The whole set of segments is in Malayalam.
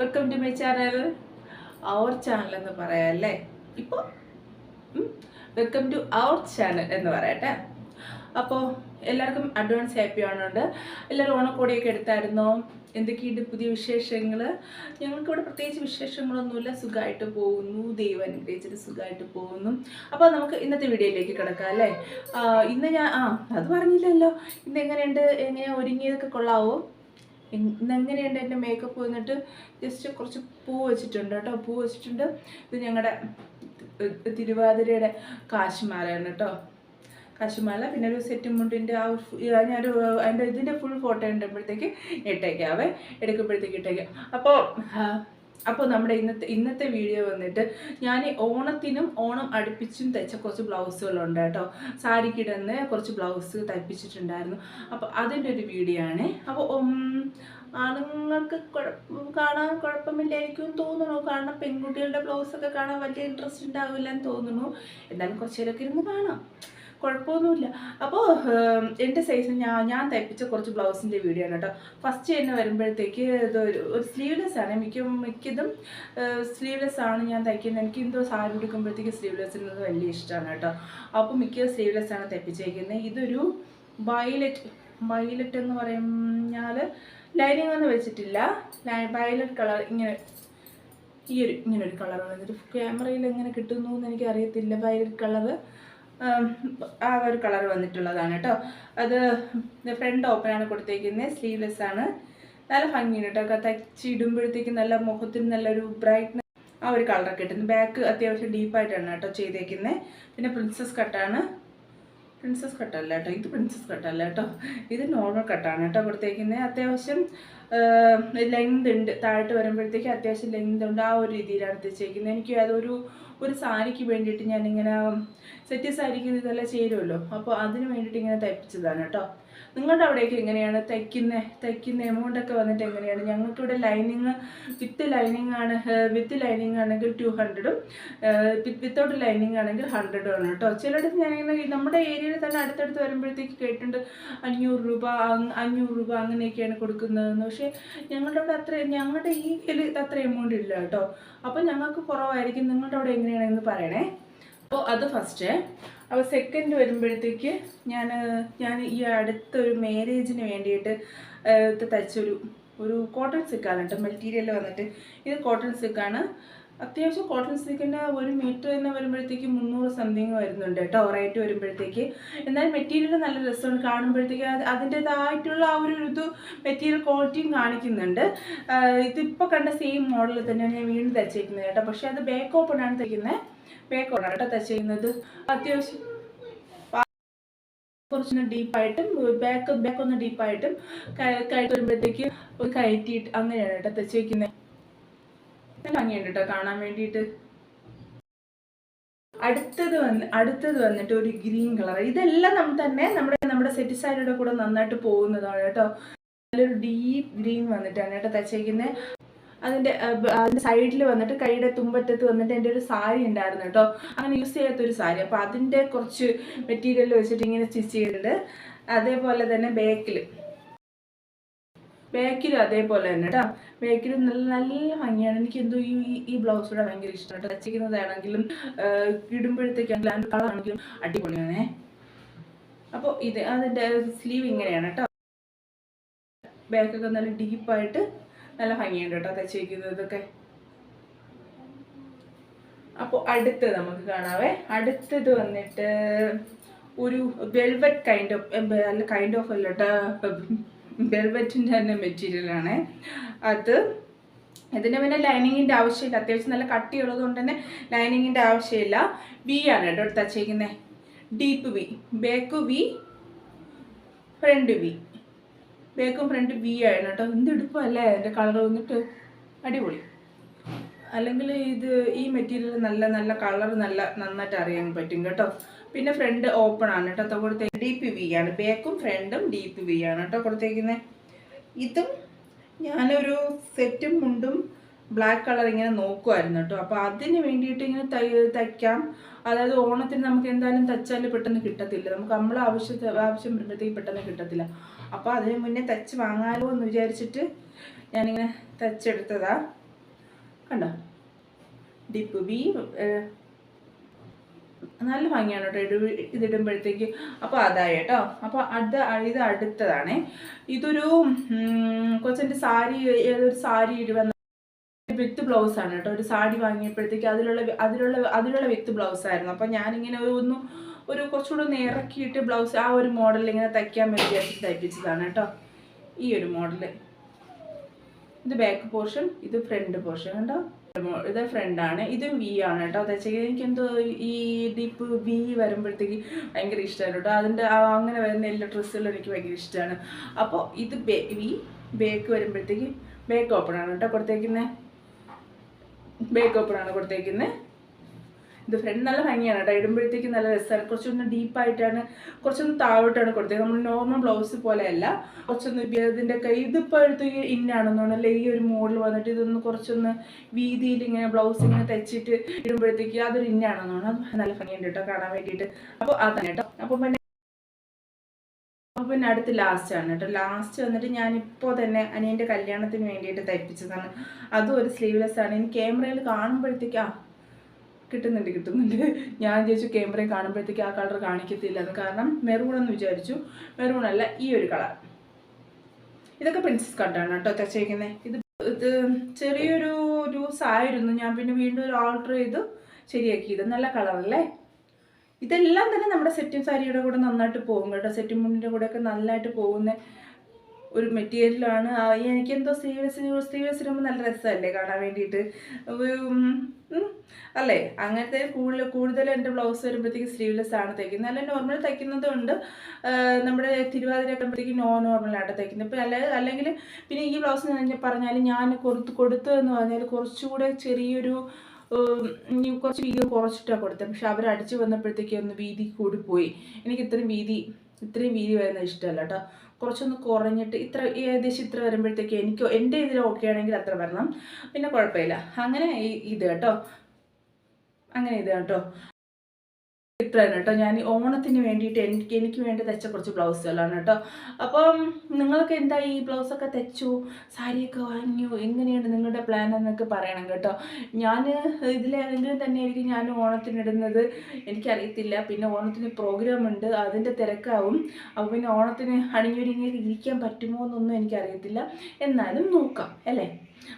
Welcome to my channel our channel എന്ന് പറയാം അല്ലേ ഇപ്പോൾ വെൽക്കം ടു അവർ ചാനൽ എന്ന് പറയട്ടെ. അപ്പോൾ എല്ലാവർക്കും അഡ്വാൻസ് ഹാപ്പി ആണുണ്ട് എല്ലാവരും ഓണക്കോടിയൊക്കെ എടുത്തായിരുന്നോ? എന്തൊക്കെയുണ്ട് പുതിയ വിശേഷങ്ങൾ ഞങ്ങൾക്കിവിടെ പ്രത്യേകിച്ച് വിശേഷങ്ങളൊന്നുമില്ല. സുഖമായിട്ട് പോകുന്നു. ദൈവം അനുഗ്രഹിച്ചിട്ട് സുഖമായിട്ട് പോകുന്നു. അപ്പോൾ നമുക്ക് ഇന്നത്തെ വീഡിയോയിലേക്ക് കിടക്കാം അല്ലേ? ഇന്ന് ഞാൻ ആ അത് പറഞ്ഞില്ലല്ലോ. ഇന്ന് എങ്ങനെയുണ്ട്? എങ്ങനെയാണ് ഒരുങ്ങിയതൊക്കെ കൊള്ളാവോ? ഇൻ- ഇന്ന് എങ്ങനെയുണ്ട് എന്റെ മേക്കപ്പ് വന്നിട്ട് ജസ്റ്റ് കുറച്ച് പൂ വെച്ചിട്ടുണ്ട് കേട്ടോ. പൂ വെച്ചിട്ടുണ്ട്. ഇത് ഞങ്ങളുടെ തിരുവാതിരയുടെ കാശുമാലയാണ് കേട്ടോ. കാശുമാല. പിന്നെ ഒരു സെറ്റ് മുണ്ടിന്റെ ആ ഞാനൊരു അതിന്റെ ഇതിന്റെ ഫുൾ ഫോട്ടോ ഉണ്ടപ്പോഴത്തേക്ക് ഇട്ടേക്കാവേ. എടുക്കുമ്പോഴത്തേക്ക് ഇട്ടേക്കാം. അപ്പോൾ അപ്പോൾ നമ്മുടെ ഇന്നത്തെ ഇന്നത്തെ വീഡിയോ വന്നിട്ട് ഞാൻ ഓണത്തിനും ഓണം അടുപ്പിച്ചും തയ്ച്ച കുറച്ച് ബ്ലൗസുകളുണ്ട് കേട്ടോ. സാരിക്കിടന്ന് കുറച്ച് ബ്ലൗസ് തയ്പ്പിച്ചിട്ടുണ്ടായിരുന്നു. അപ്പോൾ അതിന്റെ ഒരു വീഡിയോ ആണ്. അപ്പോൾ ആണുങ്ങൾക്ക് കാണാൻ കുഴപ്പമില്ലായിരിക്കും തോന്നുന്നു. കാരണം പെൺകുട്ടികളുടെ ബ്ലൗസൊക്കെ കാണാൻ വലിയ ഇൻട്രസ്റ്റ് ഉണ്ടാവില്ല എന്ന് തോന്നുന്നു എന്നാലും കുറച്ചേരൊക്കെ ഇരുന്ന് കാണാം. കുഴപ്പമൊന്നുമില്ല. അപ്പോൾ എന്റെ സൈസ് ഞാൻ ഞാൻ തയ്പ്പിച്ച കുറച്ച് ബ്ലൗസിന്റെ വീഡിയോ ആണ് കേട്ടോ. ഫസ്റ്റ് തന്നെ വരുമ്പോഴത്തേക്ക് ഇത് ഒരു സ്ലീവ്ലെസ് ആണ്. മിക്ക മിക്കതും സ്ലീവ്ലെസ് ആണ് ഞാൻ തയ്ക്കുന്നത്. എനിക്ക് എന്തോ സാരി ഉടുക്കുമ്പോഴത്തേക്ക് സ്ലീവ്ലെസ് ഇടുന്നത് വലിയ ഇഷ്ടമാണ് കേട്ടോ. അപ്പോൾ മിക്ക സ്ലീവ്ലെസ് ആണ് തയ്പ്പിച്ചേക്കുന്നത്. ഇതൊരു വയലറ്റ് വയലറ്റ് എന്ന് പറഞ്ഞാൽ ലൈനിങ് ഒന്നും വെച്ചിട്ടില്ല. വയലറ്റ് കളർ ഇങ്ങനെ ഈ ഒരു ഇങ്ങനെ ഒരു കളർ വന്നിട്ട് ക്യാമറയിൽ എങ്ങനെ കിട്ടുന്നു എന്ന് എനിക്കറിയത്തില്ല. വയലറ്റ് കളറ് ആ ഒരു കളർ വന്നിട്ടുള്ളതാണ് കേട്ടോ. അത് ഫ്രണ്ട് ഓപ്പൺ ആണ് കൊടുത്തേക്കുന്നത് സ്ലീവ്ലെസ് ആണ്. നല്ല ഭംഗിയുണ്ട് കേട്ടോ. തച്ചിടുമ്പോഴത്തേക്ക് നല്ല മുഖത്തിന് നല്ലൊരു ബ്രൈറ്റ്നസ് ആ ഒരു കളറൊക്കെ കിട്ടുന്നു. ബാക്ക് അത്യാവശ്യം ഡീപ്പായിട്ടാണ് കേട്ടോ ചെയ്തേക്കുന്നത് പിന്നെ പ്രിൻസസ് കട്ടാണ് പ്രിൻസസ് കട്ടല്ല കേട്ടോ. ഇത് പ്രിൻസസ് കട്ടല്ല കേട്ടോ. ഇത് നോർമൽ കട്ടാണ് കേട്ടോ കൊടുത്തേക്കുന്നത് അത്യാവശ്യം ലെങ്ത് ഉണ്ട്. താഴോട്ട് വരുമ്പോഴത്തേക്ക് അത്യാവശ്യം ലെങ്ത് ഉണ്ട്. ആ ഒരു രീതിയിലാണ് തയ്ച്ചേക്കുന്നത് എനിക്ക് അതൊരു ഒരു സാരിക്ക് വേണ്ടിയിട്ട് ഞാനിങ്ങനെ സെറ്റ് സാരിക്ക് ഇതെല്ലാം ചേരുമല്ലോ അപ്പോൾ അതിന് വേണ്ടിയിട്ട് ഇങ്ങനെ തയ്പ്പിച്ചതാണ് കേട്ടോ. നിങ്ങളുടെ അവിടെയൊക്കെ എങ്ങനെയാണ്? തയ്ക്കുന്ന തയ്ക്കുന്ന എമൗണ്ടൊക്കെ വന്നിട്ട് എങ്ങനെയാണ്? ഞങ്ങൾക്കിവിടെ ലൈനിങ് വിത്ത് ലൈനിങ് ആണ് വിത്ത് ലൈനിങ് ആണെങ്കിൽ ടു ഹൺഡ്രഡും വിത്തൗട്ട് ലൈനിങ് ആണെങ്കിൽ ഹൺഡ്രഡും ആണ് കേട്ടോ. ചിലയിടത്ത് ഞാനിങ്ങനെ നമ്മുടെ ഏരിയയിൽ തന്നെ അടുത്തടുത്ത് വരുമ്പോഴത്തേക്ക് കേട്ടിട്ടുണ്ട് അഞ്ഞൂറ് രൂപ അഞ്ഞൂറ് രൂപ അങ്ങനെയൊക്കെയാണ് കൊടുക്കുന്നതെന്ന്. പക്ഷേ ഞങ്ങളുടെ അവിടെ അത്ര ഞങ്ങളുടെ ഈ ഇതിൽ അത്ര എമൗണ്ട് ഇല്ല കേട്ടോ. അപ്പോൾ ഞങ്ങൾക്ക് കുറവായിരിക്കും. നിങ്ങളുടെ അവിടെ എങ്ങനെയാണെന്ന് പറയണേ. അപ്പോൾ അത് ഫസ്റ്റ് അപ്പോൾ സെക്കൻഡ് വരുമ്പോഴത്തേക്ക് ഞാൻ ഞാൻ ഈ അടുത്തൊരു മാരേജിന് വേണ്ടിയിട്ട് തയ്ച്ചൊരു ഒരു കോട്ടൺ സിക്കാണ് കേട്ടോ മെറ്റീരിയൽ വന്നിട്ട്. ഇത് കോട്ടൺ സിക്കാണ് അത്യാവശ്യം കോട്ടൺ സിക്കിന്റെ ഒരു മീറ്റർ തന്നെ വരുമ്പോഴത്തേക്ക് മുന്നൂറ് സംതിങ് വരുന്നുണ്ട് കേട്ടോ റേറ്റ് വരുമ്പോഴത്തേക്ക്. എന്നാൽ മെറ്റീരിയൽ നല്ല രസമാണ് കാണുമ്പോഴത്തേക്ക് അത് അതിന്റേതായിട്ടുള്ള ആ ഒരു ഇത് മെറ്റീരിയൽ ക്വാളിറ്റിയും കാണിക്കുന്നുണ്ട്. ഇതിപ്പോൾ കണ്ട സെയിം മോഡൽ തന്നെയാണ് ഞാൻ വീണ്ടും തയ്ച്ചേക്കുന്നത് കേട്ടോ പക്ഷേ അത് ബാക്ക് ഓപ്പൺ ആണ് തയ്ക്കുന്നത് കേട്ടോ തയ്ച്ചേക്കുന്നത് അത്യാവശ്യം കുറച്ചൊന്ന് ഡീപ്പായിട്ടും ബാക്ക് ബാക്ക് ഒന്ന് ഡീപ്പായിട്ടും കയറ്റി വരുമ്പോഴത്തേക്ക് ഒന്ന് കയറ്റിയിട്ട് അങ്ങനെയാണ് കേട്ടോ തെച്ച് നല്ല ഭംഗിയുണ്ട് കേട്ടോ കാണാൻ വേണ്ടിയിട്ട്. അടുത്തത് വന്ന് അടുത്തത് വന്നിട്ട് ഒരു ഗ്രീൻ കളർ. ഇതെല്ലാം നമ്മൾ തന്നെ നമ്മുടെ നമ്മുടെ സെറ്റ് സാരിയുടെ കൂടെ നന്നായിട്ട് പോകുന്നതാണ് കേട്ടോ. നല്ലൊരു ഡീപ്പ് ഗ്രീൻ വന്നിട്ടാണ് കേട്ടോ തയ്ച്ചേക്കുന്നത് അതിന്റെ അതിന്റെ സൈഡിൽ വന്നിട്ട് കൈയുടെ തുമ്പറ്റത്ത് വന്നിട്ട് എന്റെ ഒരു സാരി ഉണ്ടായിരുന്നു കേട്ടോ. അങ്ങനെ യൂസ് ചെയ്യാത്തൊരു സാരി. അപ്പോൾ അതിന്റെ കുറച്ച് മെറ്റീരിയൽ വെച്ചിട്ട് ഇങ്ങനെ സ്റ്റിച്ച് ചെയ്തിട്ടുണ്ട്. അതേപോലെ തന്നെ ബാക്കിൽ ബാക്കിലും അതേപോലെ തന്നെ കേട്ടോ. ബാക്കിലും നല്ല നല്ല ഭംഗിയാണ്. എനിക്ക് എന്തോ ഈ ഈ- ബ്ലൗസ് കൂടെ ഭയങ്കര ഇഷ്ടമാണ് തച്ചിക്കുന്നതാണെങ്കിലും ഇടുമ്പോഴത്തേക്കാണെങ്കിലും അതിന്റെ കളർ ആണെങ്കിലും അടിപൊളിയാണേ. അപ്പോൾ ഇത് അതിന്റെ സ്ലീവ് ഇങ്ങനെയാണ് കേട്ടോ. ബാക്കൊക്കെ നല്ല ഡീപ്പായിട്ട് നല്ല ഭംഗിയുണ്ട് കേട്ടോ തയ്ച്ചിരിക്കുന്നതൊക്കെ അപ്പോൾ അടുത്തത് നമുക്ക് കാണാവേ. അടുത്തത് വന്നിട്ട് ഒരു വെൽവെറ്റ് കൈൻഡ് ഓഫ് അല്ല കൈൻഡ് ഓഫ് അല്ല കേട്ടോ. വെൽവെറ്റിന്റെ തന്നെ മെറ്റീരിയലാണ് അത് ഇതിന് പിന്നെ ലൈനിങ്ങിന്റെ ആവശ്യമില്ല. അത്യാവശ്യം നല്ല കട്ടിയുള്ളത് കൊണ്ട് തന്നെ ലൈനിങ്ങിന്റെ ആവശ്യമില്ല. വി ആണ് കേട്ടോ തച്ചേക്കുന്നത് deep V back V front V ബാക്കും ഫ്രണ്ട് ബി ആണ് കേട്ടോ. എന്ത് എടുപ്പല്ലേ? എന്റെ കളർ വന്നിട്ട് അടിപൊളി. അല്ലെങ്കിൽ ഇത് ഈ മെറ്റീരിയൽ നല്ല നല്ല കളർ നല്ല നന്നായിട്ട് അറിയാൻ പറ്റും കേട്ടോ. പിന്നെ ഫ്രണ്ട് ഓപ്പൺ ആണ് കേട്ടോ. കൊടുത്തേ ഡീപ്പ് വി ആണ്. ബേക്കും ഫ്രണ്ടും ഡീപ്പ് വി ആണ് കേട്ടോ കൊടുത്തേക്കുന്നത് ഇതും ഞാനൊരു സെറ്റും മുണ്ടും ബ്ലാക്ക് കളർ ഇങ്ങനെ നോക്കുമായിരുന്നു കേട്ടോ അപ്പോൾ അതിന് വേണ്ടിയിട്ട് ഇങ്ങനെ തൈ തയ്ക്കാം. അതായത് ഓണത്തിന് നമുക്ക് എന്തായാലും തച്ചാൽ പെട്ടെന്ന് കിട്ടത്തില്ല. നമുക്ക് നമ്മളെ ആവശ്യത്തെ ആവശ്യം വരുമ്പോഴത്തേക്ക് പെട്ടെന്ന് കിട്ടത്തില്ല. അപ്പോൾ അതിന് മുന്നേ തച്ച് വാങ്ങാലോ എന്ന് വിചാരിച്ചിട്ട് ഞാനിങ്ങനെ തച്ചെടുത്തതാ. കണ്ടോ? ഡിപ്പ് ബി നല്ല ഭംഗിയാണ് കേട്ടോ ഇടു ഇതിടുമ്പോഴത്തേക്ക്. അപ്പോൾ അതായി കേട്ടോ അപ്പോൾ അത് ഇത് അടുത്തതാണേ. ഇതൊരു കൊച്ചിന്റെ സാരി ഏതൊരു സാരി ഇടുവന്ന വിത്ത് ബ്ലൗസ് ആണ് കേട്ടോ. ഒരു സാരി വാങ്ങിയപ്പോഴത്തേക്ക് അതിലുള്ള അതിലുള്ള അതിലുള്ള വിത്ത് ബ്ലൗസ് ആയിരുന്നു. അപ്പോൾ ഞാനിങ്ങനെ ഒന്ന് ഒരു കുറച്ചുകൂടെ ഒന്ന് ഇറക്കിയിട്ട് ബ്ലൗസ് ആ ഒരു മോഡൽ ഇങ്ങനെ തയ്ക്കാൻ വേണ്ടി തയ്പ്പിച്ചതാണ് കേട്ടോ. ഈ ഒരു മോഡൽ ഇത് ബാക്ക് പോർഷൻ ഇത് ഫ്രണ്ട് പോർഷൻ കേട്ടോ ഇത് ഫ്രണ്ടാണ് ഇതും വി ആണ് കേട്ടോ. തയ്ച്ചത് എനിക്കെന്തോ ഈ ഡിപ്പ് വി വരുമ്പോഴത്തേക്ക് ഭയങ്കര ഇഷ്ടമാണ് കേട്ടോ. അതിന്റെ അങ്ങനെ വരുന്ന എല്ലാ ഡ്രസ്സുകളും എനിക്ക് ഭയങ്കര ഇഷ്ടമാണ്. അപ്പോൾ ഇത് വി ബേക്ക് വരുമ്പോഴത്തേക്ക് ബേക്ക് ഓപ്പൺ ആണ് കേട്ടോ കൊടുത്തേക്കുന്നത് ബേക്ക് ഓപ്പൺ ആണ് കൊടുത്തേക്കുന്നത് ഇത് ഫ്രണ്ട് നല്ല ഭംഗിയാണ് കേട്ടോ. ഇടുമ്പോഴത്തേക്ക് നല്ല രസമാണ് കുറച്ചൊന്ന് ഡീപ്പായിട്ടാണ് കുറച്ചൊന്ന് താഴോട്ടാണ് കൊടുത്തത് നമ്മൾ നോർമൽ ബ്ലൗസ് പോലെയല്ല. കുറച്ചൊന്ന് ഇതിന്റെ കൈ ഇതിപ്പോൾ എടുത്ത് ഇന്നാണെന്നുണ്ടല്ലേ ഈ ഒരു മോഡൽ വന്നിട്ട് ഇതൊന്ന് കുറച്ചൊന്ന് വീതിയിൽ ഇങ്ങനെ ബ്ലൗസ് ഇങ്ങനെ തയ്ച്ചിട്ട് ഇടുമ്പോഴത്തേക്ക് അതൊരു ഇന്നാണെന്നാണ് നല്ല ഭംഗിയുണ്ട് കേട്ടോ. കാണാൻ വേണ്ടിയിട്ട്. അപ്പോൾ അതാണ് കേട്ടോ. അപ്പം പിന്നെ പിന്നെ അടുത്ത് ആണ് കേട്ടോ. ലാസ്റ്റ് വന്നിട്ട് ഞാനിപ്പോൾ തന്നെ അനിയന്റെ കല്യാണത്തിന് വേണ്ടിയിട്ട് തയ്പ്പിച്ചതാണ്. അതും ഒരു സ്ലീവ്ലെസ് ആണ്. ഇനി ക്യാമറയിൽ കാണുമ്പോഴത്തേക്ക് ആ കിട്ടുന്നുണ്ട് കിട്ടുന്നുണ്ട്. ഞാൻ വിചാരിച്ചു ക്യാമറയിൽ കാണുമ്പോഴത്തേക്ക് ആ കളർ കാണിക്കത്തില്ല. കാരണം മെറൂൺ എന്ന് വിചാരിച്ചു. മെറൂൺ അല്ല ഈ ഒരു കളർ ഇതൊക്കെ പ്രിൻസസ് കട്ടാണ് കേട്ടോ തച്ചേക്കുന്നത് ഇത് ഇത് ചെറിയൊരു ലൂസ് ആയിരുന്നു. ഞാൻ പിന്നെ വീണ്ടും ഒരു ഓർഡർ ചെയ്തു ശരിയാക്കി ഇത് നല്ല കളറല്ലേ ഇതെല്ലാം തന്നെ നമ്മുടെ സെറ്റും സാരിയുടെ കൂടെ നന്നായിട്ട് പോകും കേട്ടോ. സെറ്റും മുണ്ടിന്റെ കൂടെയൊക്കെ നല്ലതായിട്ട് പോകുന്ന ഒരു മെറ്റീരിയലാണ് എനിക്കെന്തോ സ്ലീവ്ലെസ് സീരിയസ് ഇടുമ്പോൾ നല്ല രസമല്ലേ കാണാൻ വേണ്ടിയിട്ട്. അല്ലേ? അങ്ങനത്തെ കൂടുതൽ കൂടുതൽ എന്റെ ബ്ലൗസ് വരുമ്പോഴത്തേക്ക് സ്ലീവ്ലെസ് ആണ് തയ്ക്കുന്നത്. അല്ല നോർമൽ തയ്ക്കുന്നതുണ്ട് നമ്മുടെ തിരുവാതിര ആകുമ്പോഴത്തേക്ക് നോ നോർമലാണ് തയ്ക്കുന്നത്. ഇപ്പം അല്ല അല്ലെങ്കിൽ പിന്നെ ഈ ബ്ലൗസ് പറഞ്ഞാൽ ഞാൻ കൊടുത്ത് എന്ന് പറഞ്ഞാൽ കുറച്ചുകൂടെ ചെറിയൊരു കുറച്ച് വീതി കുറച്ചിട്ടാണ് കൊടുത്തത് പക്ഷെ അവർ അടിച്ചു വന്നപ്പോഴത്തേക്ക് ഒന്ന് വീതി പോയി. എനിക്ക് ഇത്രയും വീതി ഇത്രയും വീതി വരുന്ന ഇഷ്ടമല്ല കേട്ടോ. കുറച്ചൊന്ന് കുറഞ്ഞിട്ട് ഇത്ര ഏകദേശം ഇത്ര വരുമ്പോഴത്തേക്ക് എനിക്ക് എന്റെ ഇതിൽ ഓക്കെ ആണെങ്കിൽ അത്ര വരണം. പിന്നെ കുഴപ്പമില്ല. അങ്ങനെ ഇത് കേട്ടോ. അങ്ങനെ ഇത് കേട്ടോ. ഇത്രയാണ് കേട്ടോ. ഞാൻ ഓണത്തിന് വേണ്ടിയിട്ട് എനിക്ക് എനിക്ക് വേണ്ടി തെച്ച കുറച്ച് ബ്ലൗസുകളാണ് കേട്ടോ. അപ്പം നിങ്ങൾക്ക് എന്താ ഈ ബ്ലൗസൊക്കെ തെച്ചു സാരിയൊക്കെ വാങ്ങിയോ? എങ്ങനെയാണ് നിങ്ങളുടെ പ്ലാൻ എന്നൊക്കെ പറയണം കേട്ടോ. ഞാൻ ഇതിലേതെങ്കിലും തന്നെ ആയിരിക്കും ഞാൻ ഓണത്തിനിടുന്നത് എനിക്കറിയത്തില്ല. പിന്നെ ഓണത്തിന് പ്രോഗ്രാം ഉണ്ട്. അതിന്റെ തിരക്കാവും. അപ്പോൾ പിന്നെ ഓണത്തിന് അണിഞ്ഞൊരുങ്ങി ഇരിക്കാൻ പറ്റുമോ എന്നൊന്നും എനിക്കറിയത്തില്ല. എന്നാലും നോക്കാം അല്ലേ?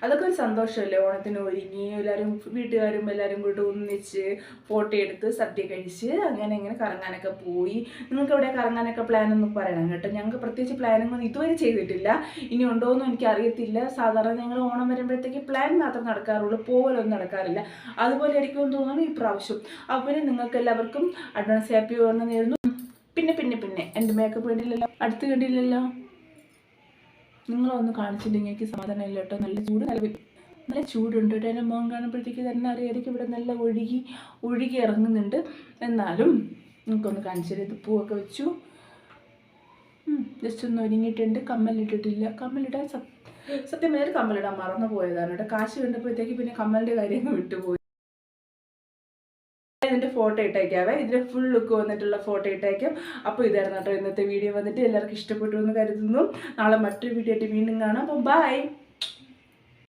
അതൊക്കെ ഒരു സന്തോഷമല്ലേ ഓണത്തിന് ഒരുങ്ങി എല്ലാവരും വീട്ടുകാരും എല്ലാവരും കൂടി ഒന്നിച്ച് ഫോട്ടോ എടുത്ത് സദ്യ കഴിച്ച് അങ്ങനെ ഇങ്ങനെ കറങ്ങാനൊക്കെ പോയി. നിങ്ങൾക്ക് എവിടെ കറങ്ങാനൊക്കെ പ്ലാൻ ഒന്നും പറയണം കേട്ടോ. ഞങ്ങൾക്ക് പ്രത്യേകിച്ച് പ്ലാനൊന്നും ഇതുവരെ ചെയ്തിട്ടില്ല. ഇനി ഉണ്ടോയെന്നും എനിക്ക് അറിയത്തില്ല സാധാരണ ഞങ്ങൾ ഓണം വരുമ്പോഴത്തേക്ക് പ്ലാൻ മാത്രം നടക്കാറുള്ളൂ. പോകലൊന്നും നടക്കാറില്ല. അതുപോലെ ആയിരിക്കും തോന്നുന്നു ഈ പ്രാവശ്യം. അപ്പോൾ പിന്നെ നിങ്ങൾക്ക് എല്ലാവർക്കും അഡ്വാൻസ് ഹാപ്പി ഓണം നേരുന്നു. പിന്നെ പിന്നെ പിന്നെ. എന്റെ മേക്കപ്പ് കണ്ടില്ലല്ലോ അടുത്ത് കണ്ടില്ലല്ലോ? നിങ്ങളൊന്ന് കാണിച്ചില്ലെങ്കിൽ സമാധാനം ഇല്ല കേട്ടോ നല്ല ചൂട് നല്ല നല്ല ചൂടുണ്ട് കേട്ടോ എന്റെ മോൻ കാണുമ്പോഴത്തേക്ക് തന്നെ അറിയായിരിക്കും ഇവിടെ നല്ല ഒഴുകി ഒഴുകി ഇറങ്ങുന്നുണ്ട്. എന്നാലും നിങ്ങൾക്കൊന്ന് കാണിച്ചു തരാം. ഇത് പൂവൊക്കെ വെച്ചു. ജസ്റ്റ് ഒന്ന് ഒരുങ്ങിയിട്ടുണ്ട്. കമ്മലിട്ടിട്ടില്ല. കമ്മലിടാൻ സത്യം സത്യം കമ്മലിടാൻ മറന്നു പോയതാണ് കേട്ടോ കാശ് കണ്ടപ്പോഴത്തേക്ക് പിന്നെ കമ്മലിന്റെ കാര്യം വിട്ടുപോയി. ഫോട്ടോ ഇട്ടേക്കാവേ. ഇതിന്റെ ഫുൾ ലുക്ക് വന്നിട്ടുള്ള ഫോട്ടോ ഇട്ടേക്കും. അപ്പോൾ ഇതായിരുന്നു കേട്ടോ ഇന്നത്തെ വീഡിയോ വന്നിട്ട് എല്ലാവർക്കും ഇഷ്ടപ്പെട്ടു എന്ന് കരുതുന്നു. നാളെ മറ്റൊരു വീഡിയോ ആയിട്ട് വീണ്ടും കാണാം. അപ്പോൾ ബൈ